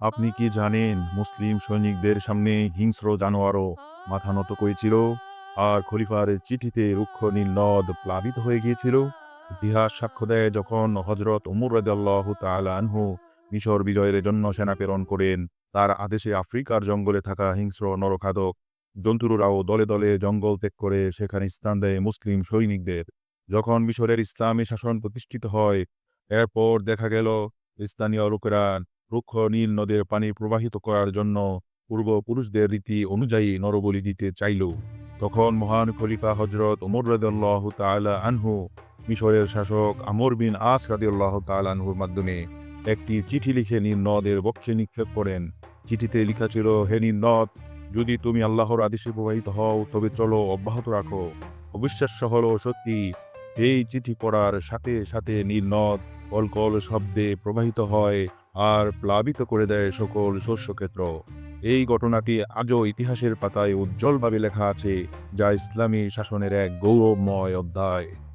আপনি কি জানেন মুসলিম সৈনিকদের সামনে হিংস্র জানোয়ারও মাথা নত করেছিল? আর খলিফার চিঠিতে রুক্ষ নীল নদ প্লাবিত হয়ে গিয়েছিল। ইতিহাস সাক্ষ্য দেয় যখন হজরত উমর রাজাল্লাহ আনহু মিশর বিজয়ের জন্য সেনা প্রেরণ করেন, তার আদেশে আফ্রিকার জঙ্গলে থাকা হিংস্র নরখাদক জন্তুরাও দলে দলে জঙ্গল ত্যাগ করে সেখানে স্থান দেয় মুসলিম সৈনিকদের। যখন মিশরের ইসলামী শাসন প্রতিষ্ঠিত হয়, এরপর দেখা গেল স্থানীয় লোকেরা রুক্ষ নীল নদের পানি প্রবাহিত করার জন্য পূর্বপুরুষদের রীতি অনুযায়ী নরবলি দিতে চাইল। তখন মহান খলিফা হজরত ওমর রাদিয়াল্লাহ তাআলা আনহু, মিশরের শাসক আমর বিন আস রাদিয়াল্লাহ তাআলা আনহুর মাধ্যমে একটি চিঠি লিখে নীল নদের বক্ষে নিক্ষেপ করেন। চিঠিতে লেখা ছিল, হে নীল নদ, যদি তুমি আল্লাহর আদেশে প্রবাহিত হও, তবে চলো অব্যাহত রাখো। অবিশ্বাস্য হল সত্যি, এই চিঠি পড়ার সাথে সাথে নীল নদ কলকল শব্দে প্রবাহিত হয়। আর প্লাবিত করে দেয় সকল শস্যক্ষেত্র। এই ঘটনাটি আজও ইতিহাসের পাতায় উজ্জ্বলভাবে লেখা আছে, যা ইসলামী শাসনের এক গৌরবময় অধ্যায়।